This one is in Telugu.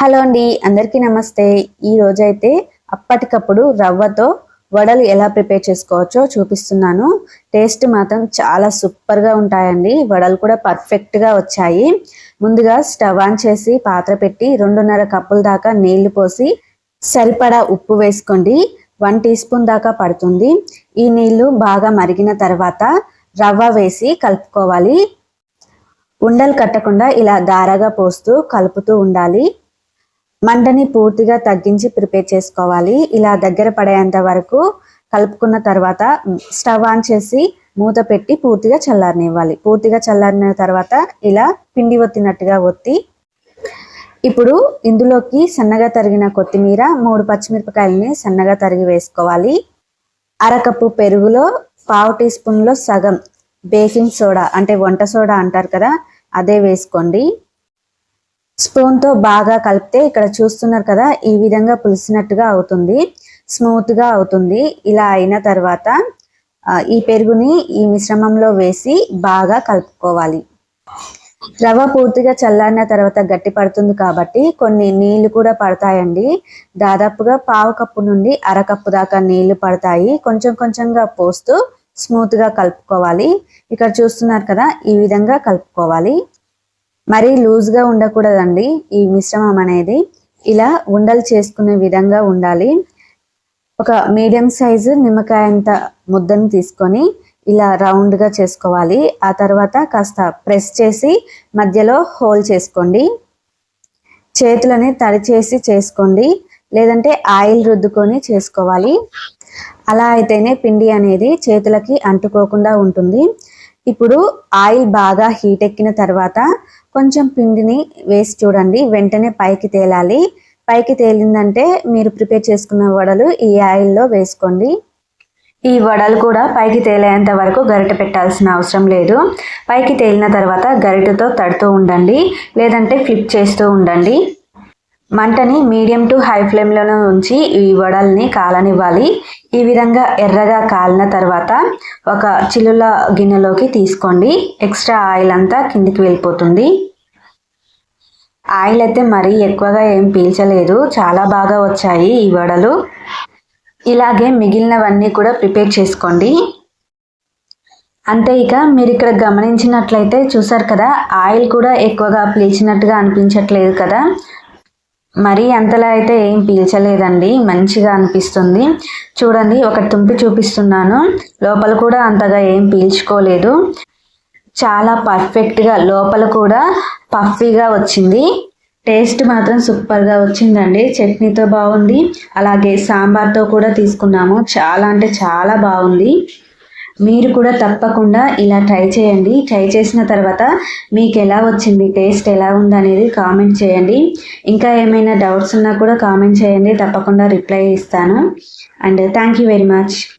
హలో అండి అందరికీ నమస్తే. ఈ రోజైతే అప్పటికప్పుడు రవ్వతో వడలు ఎలా ప్రిపేర్ చేసుకోవచ్చో చూపిస్తున్నాను. టేస్ట్ మాత్రం చాలా సూపర్గా ఉంటాయండి. వడలు కూడా పర్ఫెక్ట్గా వచ్చాయి. ముందుగా స్టవ్ ఆన్ చేసి పాత్ర పెట్టి రెండున్నర కప్పుల దాకా నీళ్ళు పోసి సరిపడా ఉప్పు వేసుకోండి. వన్ టీ స్పూన్ దాకా పడుతుంది. ఈ నీళ్ళు బాగా మరిగిన తర్వాత రవ్వ వేసి కలుపుకోవాలి. ఉండలు కట్టకుండా ఇలా దారగా పోస్తూ కలుపుతూ ఉండాలి. మంటని పూర్తిగా తగ్గించి ప్రిపేర్ చేసుకోవాలి. ఇలా దగ్గర పడేంత వరకు కలుపుకున్న తర్వాత స్టవ్ ఆన్ చేసి మూత పెట్టి పూర్తిగా చల్లారనివ్వాలి. పూర్తిగా చల్లారిన తర్వాత ఇలా పిండి ఒత్తినట్టుగా ఒత్తి ఇప్పుడు ఇందులోకి సన్నగా తరిగిన కొత్తిమీర మూడు పచ్చిమిరపకాయలని సన్నగా తరిగి వేసుకోవాలి. అరకప్పు పెరుగులో పావు టీ స్పూన్లో సగం బేకింగ్ సోడా అంటే వంట సోడా అంటారు కదా అదే వేసుకోండి. స్పూన్తో బాగా కలిపితే ఇక్కడ చూస్తున్నారు కదా ఈ విధంగా పులిసినట్టుగా అవుతుంది స్మూత్గా అవుతుంది. ఇలా అయిన తర్వాత ఈ పెరుగుని ఈ మిశ్రమంలో వేసి బాగా కలుపుకోవాలి. రవ పూర్తిగా చల్లారిన తర్వాత గట్టి పడుతుంది కాబట్టి కొన్ని నీళ్ళు కూడా పడతాయండి. దాదాపుగా పావు కప్పు నుండి అరకప్పు దాకా నీళ్ళు పడతాయి. కొంచెం కొంచెంగా పోస్తూ స్మూత్గా కలుపుకోవాలి. ఇక్కడ చూస్తున్నారు కదా ఈ విధంగా కలుపుకోవాలి. మరీ లూజ్గా ఉండకూడదండి ఈ మిశ్రమం అనేది. ఇలా ఉండలు చేసుకునే విధంగా ఉండాలి. ఒక మీడియం సైజు నిమ్మకాయ అంత ముద్దను తీసుకొని ఇలా రౌండ్గా చేసుకోవాలి. ఆ తర్వాత కాస్త ప్రెస్ చేసి మధ్యలో హోల్ చేసుకోండి. చేతులని తడి చేసి చేసుకోండి. లేదంటే ఆయిల్ రుద్దుకొని చేసుకోవాలి. అలా అయితేనే పిండి అనేది చేతులకి అంటుకోకుండా ఉంటుంది. ఇప్పుడు ఆయిల్ బాగా హీట్ ఎక్కిన తర్వాత కొంచెం పిండిని వేసి చూడండి. వెంటనే పైకి తేలాలి. పైకి తేలిందంటే మీరు ప్రిపేర్ చేసుకున్న వడలు ఈ ఆయిల్లో వేసుకోండి. ఈ వడలు కూడా పైకి తేలేంత వరకు గరిట పెట్టాల్సిన అవసరం లేదు. పైకి తేలిన తర్వాత గరిటతో తడుతూ ఉండండి. లేదంటే ఫ్లిప్ చేస్తూ ఉండండి. మంటని మీడియం టు హై ఫ్లేమ్లోనే ఉంచి ఈ వడల్ని కాలనివ్వాలి. ఈ విధంగా ఎర్రగా కాలిన తర్వాత ఒక చిల్లుల గిన్నెలోకి తీసుకోండి. ఎక్స్ట్రా ఆయిల్ అంతా కిందికి వెళ్ళిపోతుంది. ఆయిల్ అయితే మరీ ఎక్కువగా ఏం పీల్చలేదు. చాలా బాగా వచ్చాయి ఈ వడలు. ఇలాగే మిగిలినవన్నీ కూడా ప్రిపేర్ చేసుకోండి. అంతే ఇక మీరు ఇక్కడ గమనించినట్లయితే చూసారు కదా ఆయిల్ కూడా ఎక్కువగా పీల్చినట్టుగా అనిపించట్లేదు కదా. మరీ అంతలా అయితే ఏం పీల్చలేదండి. మంచిగా అనిపిస్తుంది. చూడండి ఒక తుంపి చూపిస్తున్నాను. లోపల కూడా అంతగా ఏం పీల్చుకోలేదు. చాలా పర్ఫెక్ట్గా లోపల కూడా పఫీగా వచ్చింది. టేస్ట్ మాత్రం సూపర్గా వచ్చిందండి. చట్నీతో బాగుంది. అలాగే సాంబార్తో కూడా తీసుకున్నాము. చాలా అంటే చాలా బాగుంది. మీరు కూడా తప్పకుండా ఇలా ట్రై చేయండి. ట్రై చేసిన తర్వాత మీకు ఎలా వచ్చింది టేస్ట్ ఎలా ఉందనేది కామెంట్ చేయండి. ఇంకా ఏమైనా డౌట్స్ ఉన్నా కూడా కామెంట్ చేయండి. తప్పకుండా రిప్లై ఇస్తాను. And thank you very much.